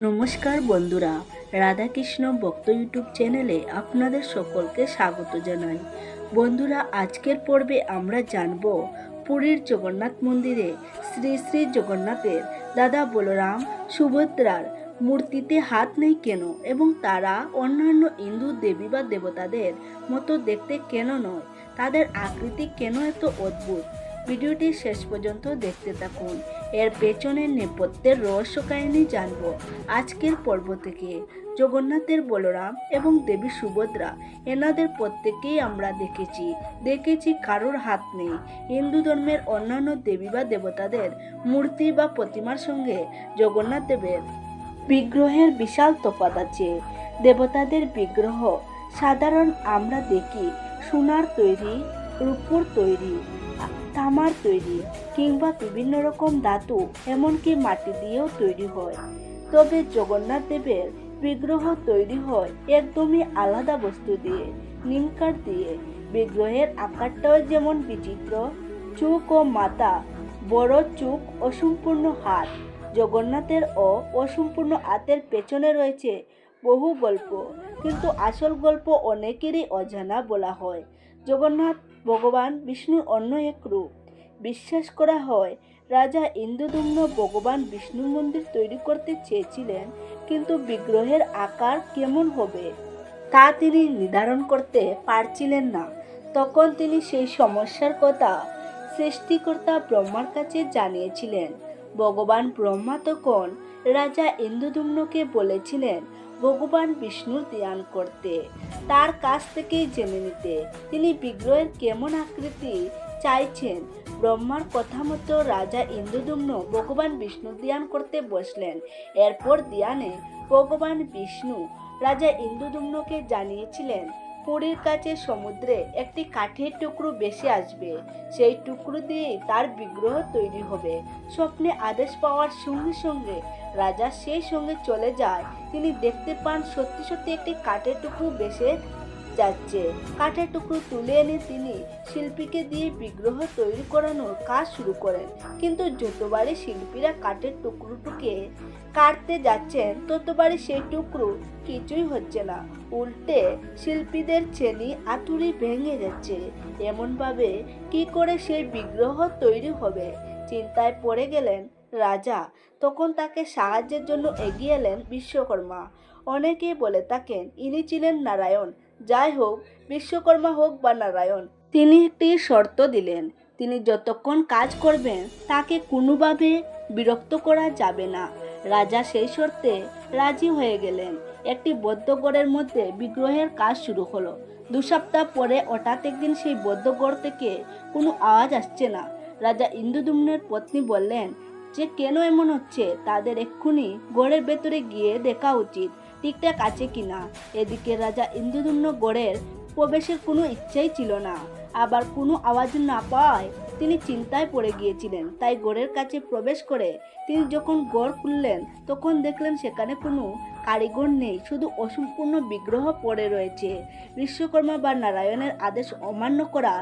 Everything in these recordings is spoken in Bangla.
নমস্কার বন্ধুরা, রাধাকৃষ্ণ ভক্ত ইউটিউব চ্যানেলে আপনাদের সকলকে স্বাগত জানাই। বন্ধুরা, আজকের পর্বে আমরা জানব পুরীর জগন্নাথ মন্দিরে শ্রী শ্রী জগন্নাথের দাদা বলরাম সুভদ্রার মূর্তিতে হাত নেই কেন এবং তারা অন্যান্য হিন্দু দেবী বা দেবতাদের মতো দেখতে কেন নয়? তাদের আকৃতি কেন এত অদ্ভুত? ভিডিওটি শেষ পর্যন্ত দেখতে থাকুন। এর পেছনের নেপথ্যের রহস্য কাহিনী জানব আজকের পর্ব থেকে। জগন্নাথের বলরাম এবং দেবী সুভদ্রা, এনাদের প্রত্যেকেই আমরা দেখেছি। দেখেছি কারোর হাত নেই। হিন্দু ধর্মের অন্যান্য দেবী বা দেবতাদের মূর্তি বা প্রতিমার সঙ্গে জগন্নাথ দেবের বিগ্রহের বিশাল তফাত আছে। দেবতাদের বিগ্রহ সাধারণ আমরা দেখি, সোনার তৈরি রূপুর তৈরি, তামার তৈরি কিংবা বিভিন্ন রকম ধাতু এমনকি মাটি দিয়েও তৈরি হয়। তবে জগন্নাথ দেবের বিগ্রহ তৈরি হয় একদমই আলাদা বস্তু দিয়ে নিমকাঠ দিয়ে। বিগ্রহের আকারটাও যেমন বিচিত্র, চোখ ও মাথা বড় চোখ অসম্পূর্ণ হাত, জগন্নাথের ও অসম্পূর্ণ হাতের পেছনে রয়েছে বহু গল্প, কিন্তু আসল গল্প অনেকেরই অজানা বলা হয়। জগন্নাথ ভগবান বিষ্ণুর অন্য এক রূপ। বিশ্বাস করা হয়, রাজা ইন্দ্রদুম্ন ভগবান বিষ্ণু মন্দির তৈরি করতে চেয়েছিলেন, কিন্তু বিগ্রহের আকার কেমন হবে? তা তিনি নির্ধারণ করতে পারছিলেন না। তখন তিনি সেই সমস্যার কথা সৃষ্টিকর্তা ব্রহ্মার কাছে জানিয়েছিলেন। ভগবান ব্রহ্মা তখন রাজা ইন্দ্রদুম্নকে বলেছিলেন ভগবান বিষ্ণুর ধ্যান করতে, তার কাছ থেকেই জেনে নিতে। তিনি বিগ্রহের কেমন আকৃতি চাইছেন? ব্রহ্মার কথা মতো রাজা ইন্দ্রদুম্ন ভগবান বিষ্ণু ধ্যান করতে বসলেন। এরপর ধ্যানে ভগবান বিষ্ণু রাজা ইন্দ্রদুম্নকে জানিয়েছিলেন পুরীর কাছে সমুদ্রে একটি কাঠের টুকরো বেশি আসবে। সেই টুকরো দিয়ে তার বিগ্রহ তৈরি হবে। স্বপ্নে আদেশ পাওয়ার সঙ্গে সঙ্গে রাজা সেই সঙ্গে চলে যায়। তিনি দেখতে পান সত্যি সত্যি একটি কাঠের টুকরো বেসে যাচ্ছে। কাঠের টুকরো তুলে এনে তিনি শিল্পীকে দিয়ে বিগ্রহ তৈরি করানোর কাজ শুরু করেন। কিন্তু যতবারই শিল্পীরা কাঠের টুকরোটুকে কাটতে যাচ্ছেন, ততবারই সেই টুকরো কিছুই হচ্ছে না। উল্টে শিল্পীদের চেনি আতুরি ভেঙে যাচ্ছে। এমনভাবে কি করে সেই বিগ্রহ তৈরি হবে? চিন্তায় পড়ে গেলেন রাজা। তখন তাকে সাহায্যের জন্য এগিয়ে এলেন বিশ্বকর্মা। অনেকেই বলে থাকেন, ইনি ছিলেন নারায়ণ। যাই হোক, বিশ্বকর্মা হোক বা নারায়ণ, তিনি একটি শর্ত দিলেন। তিনি যতক্ষণ কাজ করবেন, তাকে কোনোভাবে বিরক্ত করা যাবে না। রাজা সেই শর্তে রাজি হয়ে গেলেন। একটি বৌদ্ধগড়ের মধ্যে বিগ্রহের কাজ শুরু হলো। দু সপ্তাহ পরে হঠাৎ একদিন সেই বৌদ্ধগড় থেকে কোনো আওয়াজ আসছে না। রাজা ইন্দুদুম্নের পত্নী বললেন, যে কেন এমন হচ্ছে? তাদের এক্ষুনি গড়ের ভেতরে গিয়ে দেখা উচিত। ঠিকঠাক আছে কিনা? এদিকে রাজা ইন্দুদুম্ন গড়ের প্রবেশের কোনো ইচ্ছাই ছিল না। আবার কোনো আওয়াজ না পাওয়ায় তিনি চিন্তায় পড়ে গিয়েছিলেন। তাই গড়ের কাছে প্রবেশ করে তিনি যখন গড় খুললেন, তখন দেখলেন সেখানে কোনো কারিগর নেই, শুধু অসম্পূর্ণ বিগ্রহ পড়ে রয়েছে। বিশ্বকর্মা বা নারায়ণের আদেশ অমান্য করা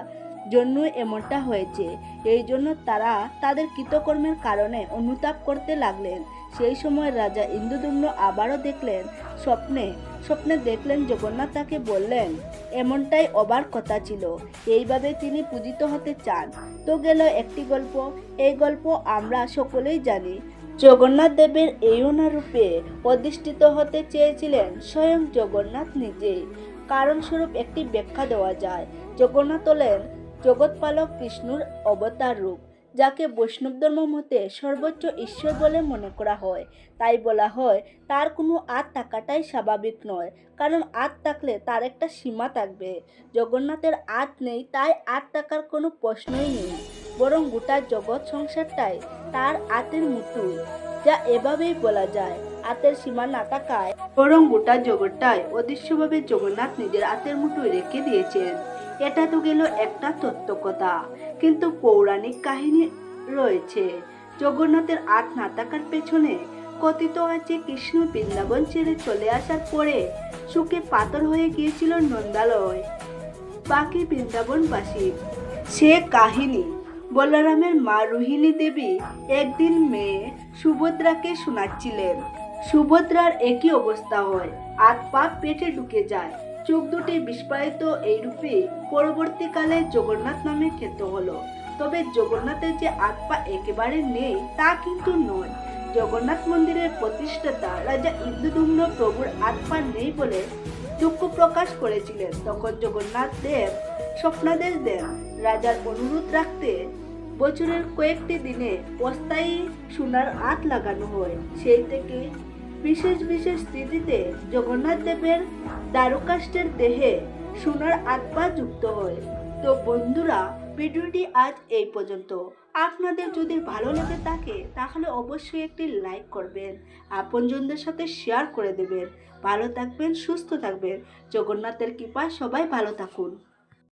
জন্য এমনটা হয়েছে। এই জন্য তারা তাদের কৃতকর্মের কারণে অনুতাপ করতে লাগলেন। সেই সময় রাজা ইন্দুদুম্ন আবারও দেখলেন স্বপ্নে স্বপ্নে দেখলেন জগন্নাথ তাকে বললেন, এমনটাই অবার কথা ছিল। এইভাবে তিনি পূজিত হতে চান। তো গেল একটি গল্প। এই গল্প আমরা সকলেই জানি। জগন্নাথ দেবের এই রূপে অধিষ্ঠিত হতে চেয়েছিলেন স্বয়ং জগন্নাথ নিজেই। কারণস্বরূপ একটি ব্যাখ্যা দেওয়া যায়। জগন্নাথ হলেন জগৎপালক কৃষ্ণুর অবতার রূপ। যাকে বৈষ্ণব ধর্ম মতে সর্বোচ্চ ঈশ্বর বলে মনে করা হয়। তাই বলা হয়, তার কোনো আত থাকাটাই স্বাভাবিক নয়, কারণ আত থাকলে তার একটা সীমা থাকবে। জগন্নাথের আত নেই, তাই আত থাকার কোনো প্রশ্নই নেই। বরং গোটা জগৎ সংসারটাই তার আতের মুঠুই যা এভাবেই বলা যায়, আতের সীমা না থাকায়। বরং গোটা জগৎটাই অদৃশ্যভাবে জগন্নাথ নিজের আতের মুঠোয় রেখে দিয়েছেন। এটা তো গেল একটা তত্ত্ব কথা কিন্তু পৌরাণিক কাহিনী রয়েছে। জগন্নাথের আত না থাকার পেছনে কথিত আছে কৃষ্ণ বৃন্দাবন ছেড়ে চলে আসার পরে সুখে পাথর হয়ে গিয়েছিল নন্দালয়, বাকি বৃন্দাবনবাসী। সে কাহিনী বলরামের মা রোহিণী দেবী একদিন মেয়ে সুভদ্রাকে শোনাচ্ছিলেন। সুভদ্রার একই অবস্থা হয় হাত পা পেটে ঢুকে যায়। চোখ দুটি বিস্ফারিত এই রূপে পরবর্তীকালে জগন্নাথ নামে খ্যাত হলো। তবে জগন্নাথের যে পা একেবারে নেই, তা কিন্তু নয়। জগন্নাথ মন্দিরের প্রতিষ্ঠাতা রাজা ইন্দুদুম্ন প্রভুর পা নেই বলে দুঃখ প্রকাশ করেছিলেন। তখন জগন্নাথ দেব, স্বপ্নাদেশ দেন রাজার অনুরোধ রাখতে বছরের কয়েকটি দিনে অস্থায়ী সোনার হাত লাগানো হয়। সেই থেকে বিশেষ বিশেষ তিথিতে জগন্নাথ দেবের দ্বারকাষ্টের দেহে সোনার আত্মা যুক্ত হয়। তো বন্ধুরা, ভিডিওটি আজ এই পর্যন্ত। আপনাদের যদি ভালো লেগে থাকে, তাহলে অবশ্যই একটি লাইক করবেন, আপনজনদের সাথে শেয়ার করে দেবেন। ভালো থাকবেন, সুস্থ থাকবেন। জগন্নাথের কৃপায় সবাই ভালো থাকুন।